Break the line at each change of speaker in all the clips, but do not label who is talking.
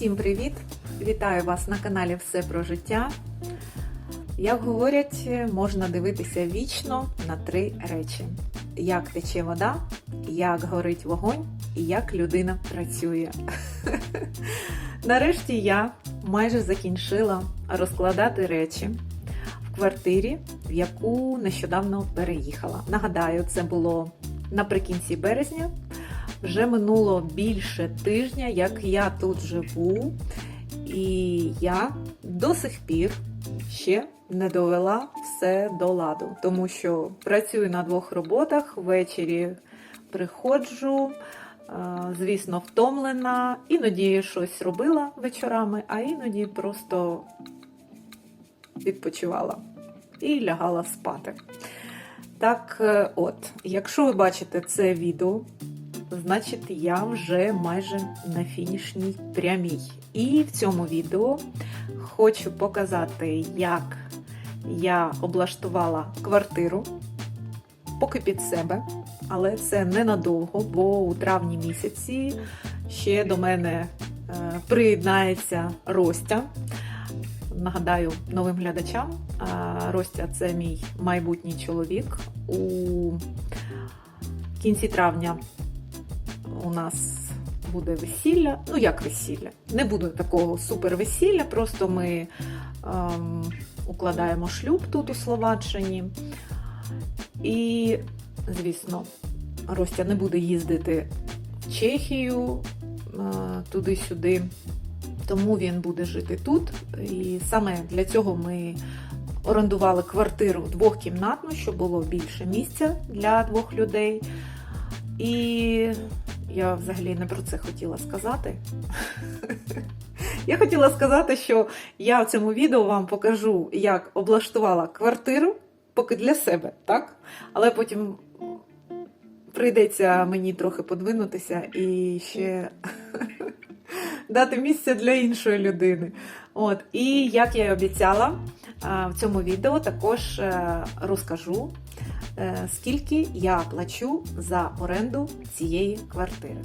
Всім привіт! Вітаю вас на каналі Все про життя. Як говорять, можна дивитися вічно на три речі: як тече вода, як горить вогонь і як людина працює. Нарешті я майже закінчила розкладати речі в квартирі, в яку нещодавно переїхала. Нагадаю, це було наприкінці березня. Вже минуло більше тижня, як я тут живу, і я до сих пір ще не довела все до ладу, тому що працюю на двох роботах, ввечері приходжу, е, звісно, втомлена, іноді щось робила вечорами, а іноді просто відпочивала і лягала спати. Так, е, от, якщо ви бачите це відео, значить я вже майже на фінішній прямій. І в цьому відео хочу показати, як я облаштувала квартиру, поки під себе, але це ненадовго, бо у травні місяці ще до мене е, приєднається Ростя. Нагадаю новим глядачам, а, Ростя це мій майбутній чоловік. У кінці травня у нас буде весілля. Ну, як весілля? Не буде такого супер весілля, просто ми ем, укладаємо шлюб тут у Словаччині. І, звісно, Ростя не буде їздити в Чехію е, туди-сюди. Тому він буде жити тут. І саме для цього ми орендували квартиру двохкімнатну, щоб було більше місця для двох людей. І я взагалі не про це хотіла сказати. Я хотіла сказати, що я в цьому відео вам покажу, як облаштувала квартиру, поки для себе, так? Але потім прийдеться мені трохи подвинутися і ще дати місце для іншої людини. От. І як я і обіцяла, в цьому відео також е, розкажу, скільки я плачу за оренду цієї квартири.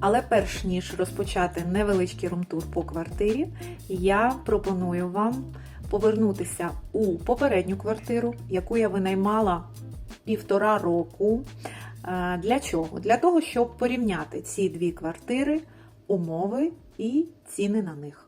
Але перш ніж розпочати невеличкий румтур по квартирі, я пропоную вам повернутися у попередню квартиру, яку я винаймала півтора року. Е, Для чого? Для того, щоб порівняти ці дві квартири, умови і ціни на них.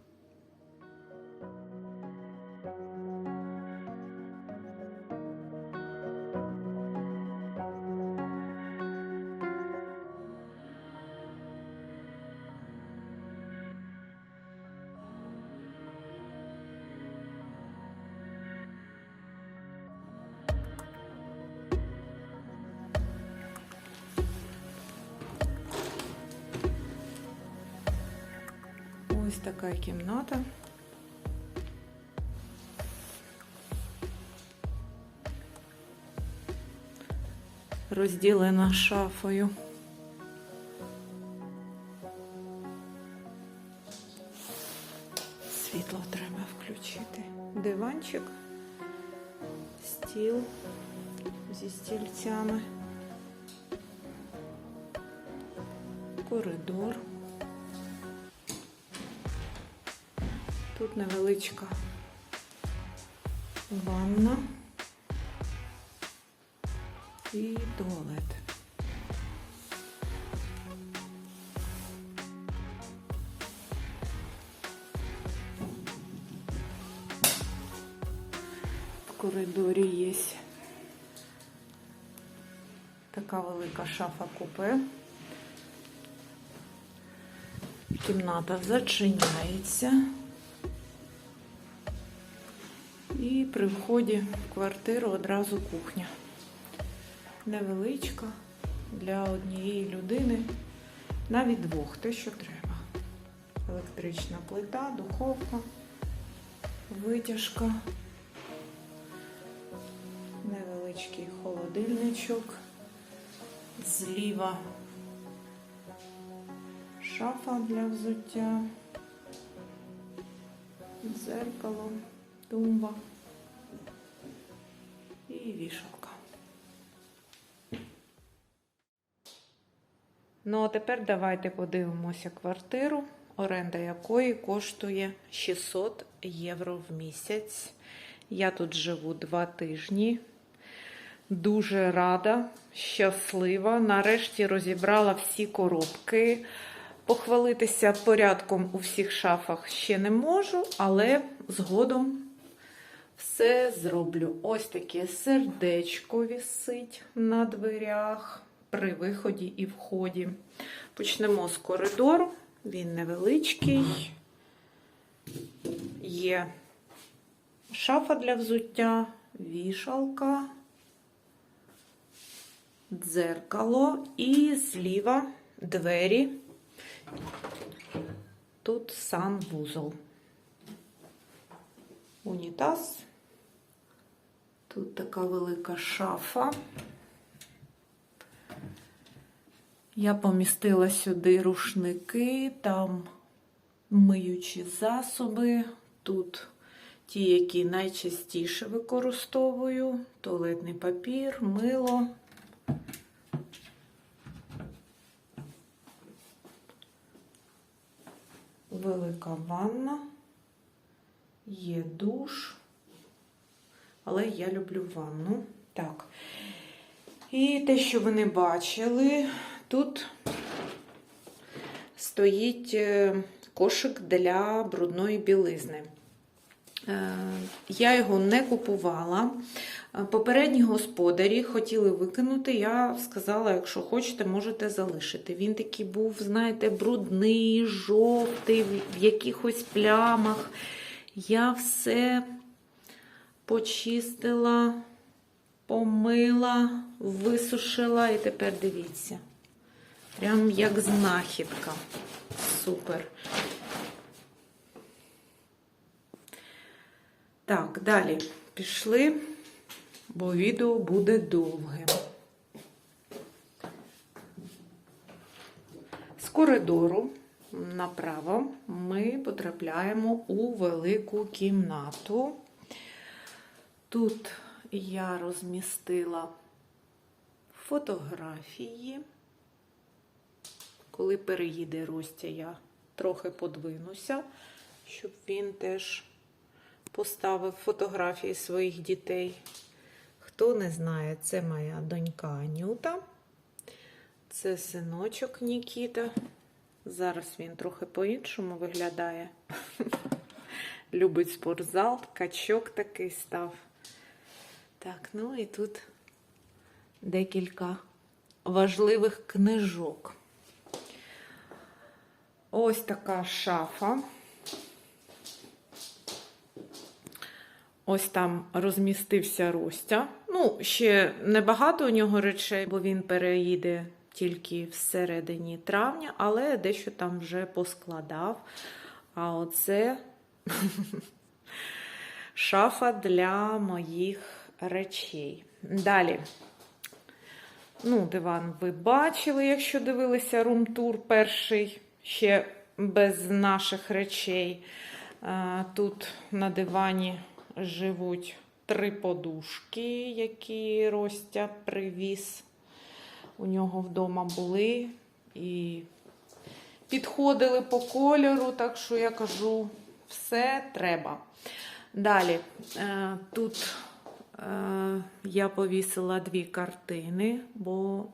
Така кімната. Розділена шафою. Світло треба включити. Диванчик, стіл зі стільцями, коридор. Тут невеличка ванна і туалет. В коридорі є така велика шафа купе. Кімната зачиняється. І при вході в квартиру одразу кухня. Невеличка для однієї людини, навіть двох, те, що треба. Електрична плита, духовка, витяжка, невеличкий холодильничок, зліва шафа для взуття, дзеркало, тумба і вішалка. Ну, а тепер давайте подивимося квартиру оренда якої коштує 600 євро в місяць. Я тут живу два тижні. Дуже рада, щаслива. Нарешті розібрала всі коробки. Похвалитися порядком у всіх шафах ще не можу, але згодом все зроблю. Ось таке сердечко вісить на дверях при виході і вході. Почнемо з коридору. Він невеличкий. Є шафа для взуття, вішалка, дзеркало і зліва двері. Тут санвузол. Унітаз. Тут така велика шафа. Я помістила сюди рушники, там миючі засоби. Тут ті, які найчастіше використовую: туалетний папір, мило. Велика ванна, є душ, але я люблю ванну. Так. І те, що ви не бачили, тут стоїть е, кошик для брудної білизни. Е, Я його не купувала. Е, Попередні господарі хотіли викинути. Я сказала, якщо хочете, можете залишити. Він такий був, знаєте, брудний, жовтий, в якихось плямах. Я все почистила, помила, висушила і тепер дивіться. Прям як знахідка. Супер. Так, далі пішли, бо відео буде довге. З коридору направо ми потрапляємо у велику кімнату. Тут я розмістила фотографії. Коли переїде Ростя, я трохи подвинуся, щоб він теж поставив фотографії своїх дітей. Хто не знає, це моя донька Анюта, це синочок Нікіта. Зараз він трохи по-іншому виглядає. Любить спортзал, качок такий став. Так, ну і тут декілька важливих книжок. Ось така шафа. Ось там розмістився Ростя. Ну, ще небагато у нього речей, бо він переїде тільки всередині травня, але дещо там вже поскладав. А оце шафа для моїх речей. Далі. Ну, диван ви бачили, якщо дивилися рум-тур перший, ще без наших речей. Тут на дивані живуть три подушки, які Ростя привіз. У нього вдома були і підходили по кольору, так що я кажу, все треба. Далі, е, тут я повісила дві картини, бо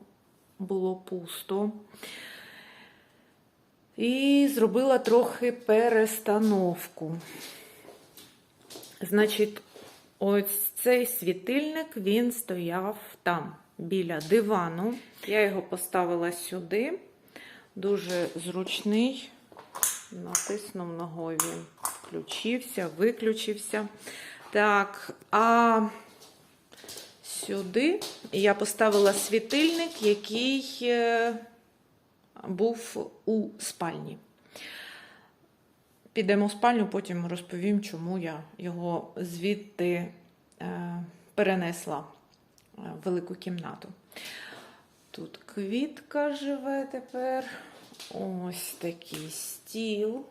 було пусто. І зробила трохи перестановку. Значить, ось цей світильник він стояв там, біля дивану. Я його поставила сюди. Дуже зручний. Натиснув ногою включився, виключився. Так, а сюди я поставила світильник, який е, був у спальні. Підемо в спальню, потім розповім, чому я його звідти е, перенесла в велику кімнату. Тут квітка живе тепер. Ось такий стіл.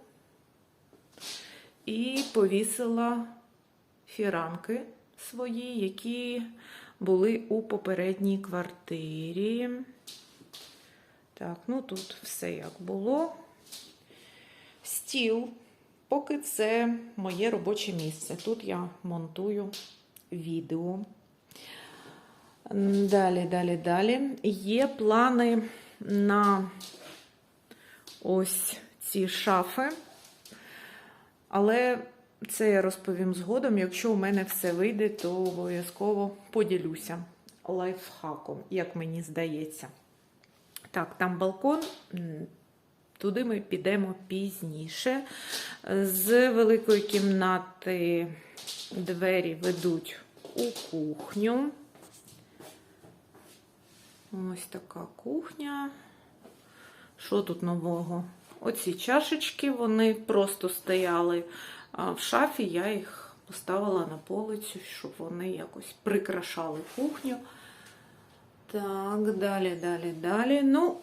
І повісила фіранки свої, які були у попередній квартирі. Так, ну тут все як було. стіл. Поки це моє робоче місце. Тут я монтую відео. Далі, далі, далі. Є плани на ось ці шафи. Але це я розповім згодом. Якщо у мене все вийде, то обов'язково поділюся лайфхаком, як мені здається. Так, там балкон. Туди ми підемо пізніше. З великої кімнати двері ведуть у кухню. Ось така кухня. Що тут нового? Оці чашечки, вони просто стояли в шафі, я їх поставила на полицю, щоб вони якось прикрашали кухню. Так, далі, далі, далі. Ну,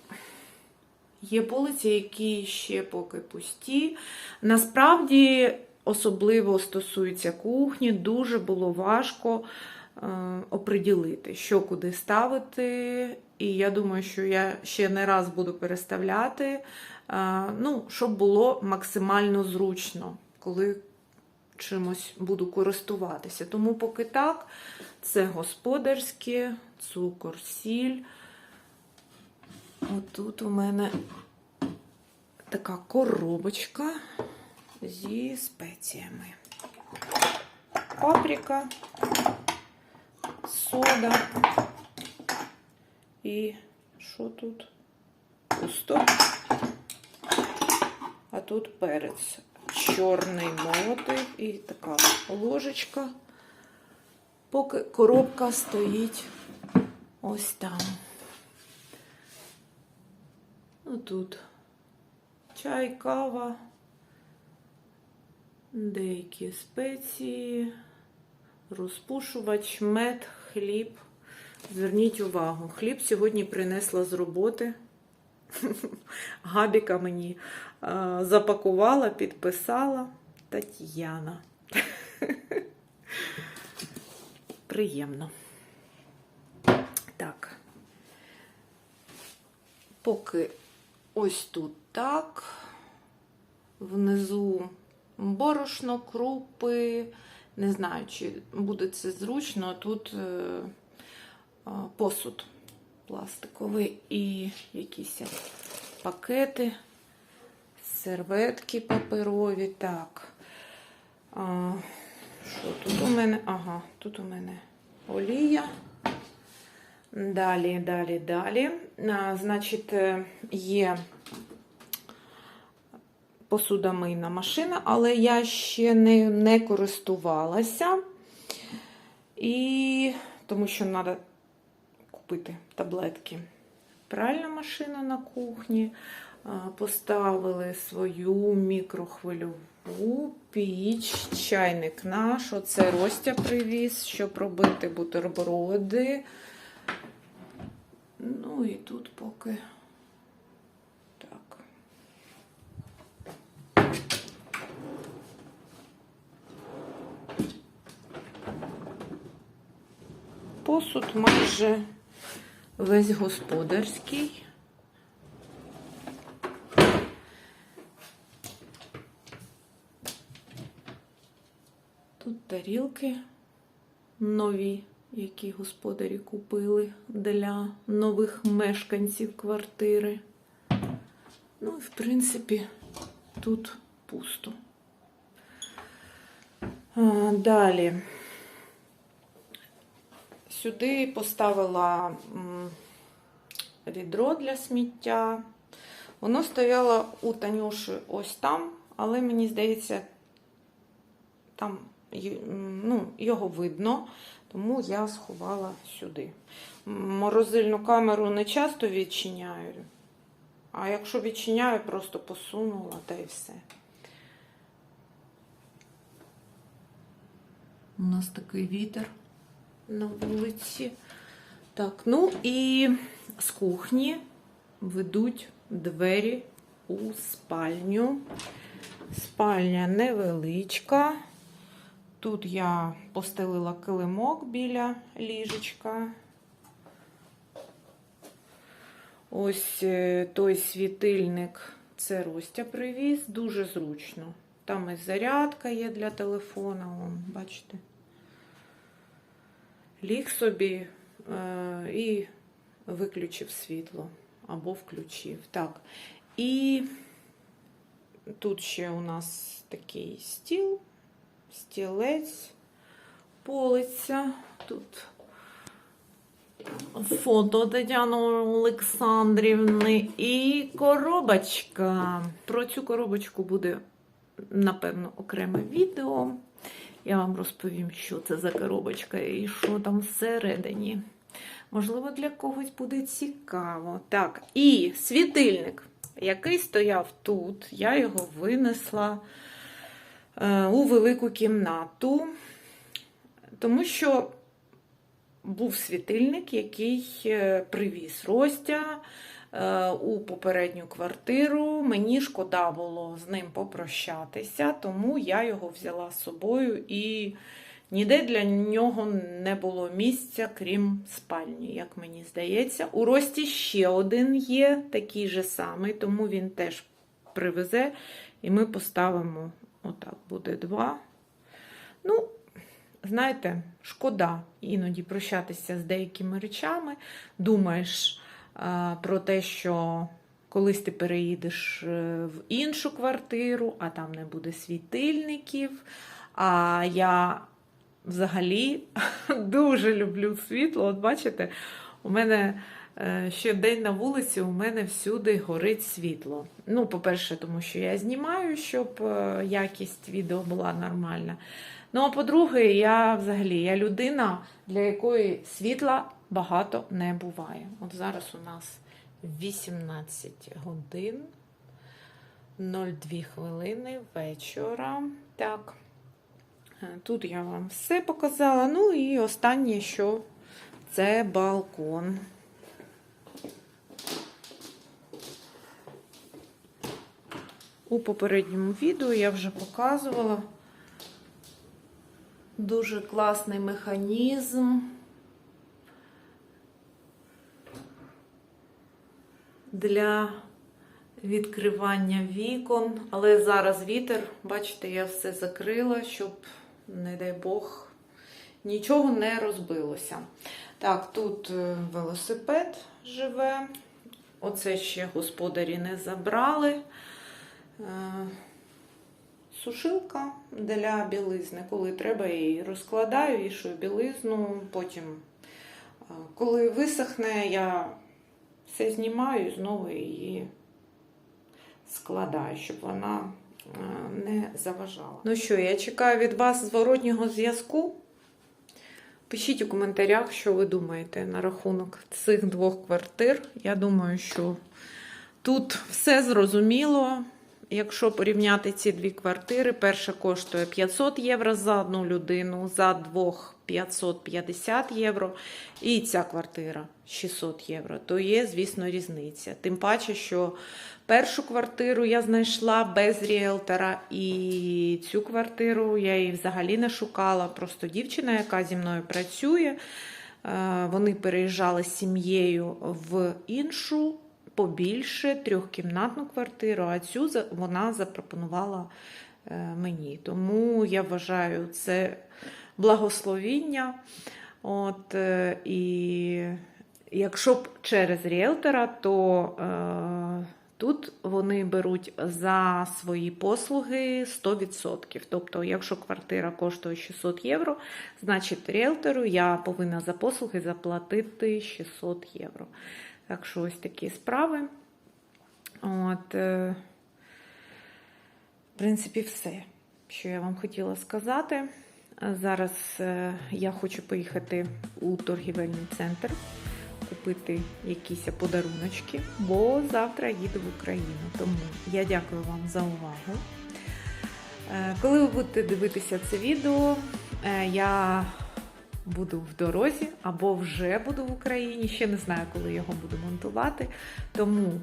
є полиці, які ще поки пусті. Насправді, особливо стосується кухні, дуже було важко е, оприділити, що куди ставити. І я думаю, що я ще не раз буду переставляти, е, ну, щоб було максимально зручно, коли чимось буду користуватися. Тому поки так, це господарське, цукор, сіль. Отут у мене така коробочка зі спеціями. Паприка, сода і що тут? Пусто. А тут перець чорний молотий і така ложечка, поки коробка стоїть ось там. Ну тут чай, кава, деякі спеції, розпушувач, мед, хліб. Зверніть увагу, хліб сьогодні принесла з роботи. Габіка мені запакувала, підписала Тетяна. Приємно. Так. Поки ось тут так. Внизу борошно, крупи. Не знаю, чи буде це зручно. Тут е, а, посуд пластиковий і якісь пакети, серветки паперові. Так. А, що тут у мене? Ага, тут у мене олія. Далі, далі, далі. А, значить, е, є посудомийна машина, але я ще не, не користувалася. І тому що треба купити таблетки. Пральна машина на кухні. Поставили свою мікрохвильову піч, чайник наш. Оце Ростя привіз, щоб робити бутерброди. Ну і тут поки. Посуд майже весь господарський. Тут тарілки нові, які господарі купили для нових мешканців квартири. Ну, в принципі, тут пусто. Далі. Сюди поставила відро для сміття. Воно стояло у Танюші ось там, але мені здається, там ну, його видно, тому я сховала сюди. Морозильну камеру не часто відчиняю, а якщо відчиняю, просто посунула та й все. У нас такий вітер на вулиці. Так, ну і з кухні ведуть двері у спальню. Спальня невеличка. Тут я постелила килимок біля ліжечка. Ось е, той світильник Це Ростя привіз, дуже зручно. Там і зарядка є для телефона, бачите. Ліг собі е, і виключив світло або включив. Так. І тут ще у нас такий стіл, стілець, полиця. Тут фото Тетяни Олександрівни і коробочка. Про цю коробочку буде, напевно, окреме відео. Я вам розповім, що це за коробочка і що там всередині. Можливо, для когось буде цікаво. Так, і світильник, який стояв тут, я його винесла е, у велику кімнату, тому що був світильник, який е, привіз Ростя у попередню квартиру. Мені шкода було з ним попрощатися, тому я його взяла з собою і ніде для нього не було місця, крім спальні, як мені здається. У Рості ще один є, такий же самий, тому він теж привезе, і ми поставимо отак, буде два. Ну, знаєте, шкода іноді прощатися з деякими речами. Думаєш про те, що колись ти переїдеш е, в іншу квартиру, а там не буде світильників. А я взагалі дуже люблю світло. От бачите, у мене е, ще день на вулиці, у мене всюди горить світло. Ну, по-перше, тому що я знімаю, щоб е, якість відео була нормальна. Ну, а по-друге, я взагалі я людина, для якої світла багато не буває. От зараз у нас 18 годин 02 хвилини вечора. Так, е, тут я вам все показала. Ну і останнє, що це балкон. У попередньому відео я вже показувала. Дуже класний механізм. Для відкривання вікон, але зараз вітер, бачите, я все закрила, щоб, не дай Бог, нічого не розбилося. Так, тут е, велосипед живе. Оце ще господарі не забрали. Е, Сушилка для білизни. Коли треба, я її розкладаю, вішую білизну. Потім, е, коли висохне, я все знімаю і знову її складаю, щоб вона е, не заважала. Ну що, я чекаю від вас зворотнього зв'язку. Пишіть у коментарях, що ви думаєте на рахунок цих двох квартир. Я думаю, що тут все зрозуміло. Якщо порівняти ці дві квартири, перша коштує 500 євро за одну людину, за двох 550 євро, і ця квартира 600 євро, то є, звісно, різниця. Тим паче, що першу квартиру я знайшла без ріелтора, і цю квартиру я її взагалі не шукала. Просто дівчина, яка зі мною працює, е, вони переїжджали з сім'єю в іншу побільше трьохкімнатну квартиру, а цю вона запропонувала е, мені. Тому я вважаю це благословіння. От, е, і якщо б через ріелтора, то е, тут вони беруть за свої послуги 100%. Тобто, якщо квартира коштує 600 євро, значить ріелтору я повинна за послуги заплатити 600 євро. Так що ось такі справи. От, е, в принципі, все, що я вам хотіла сказати. Зараз е, я хочу поїхати у торгівельний центр, купити якісь подаруночки, бо завтра їду в Україну. Тому я дякую вам за увагу. Е, Коли ви будете дивитися це відео, е, я буду в дорозі або вже буду в Україні. Ще не знаю, коли його буду монтувати. Тому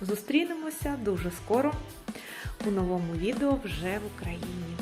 зустрінемося дуже скоро у новому відео вже в Україні.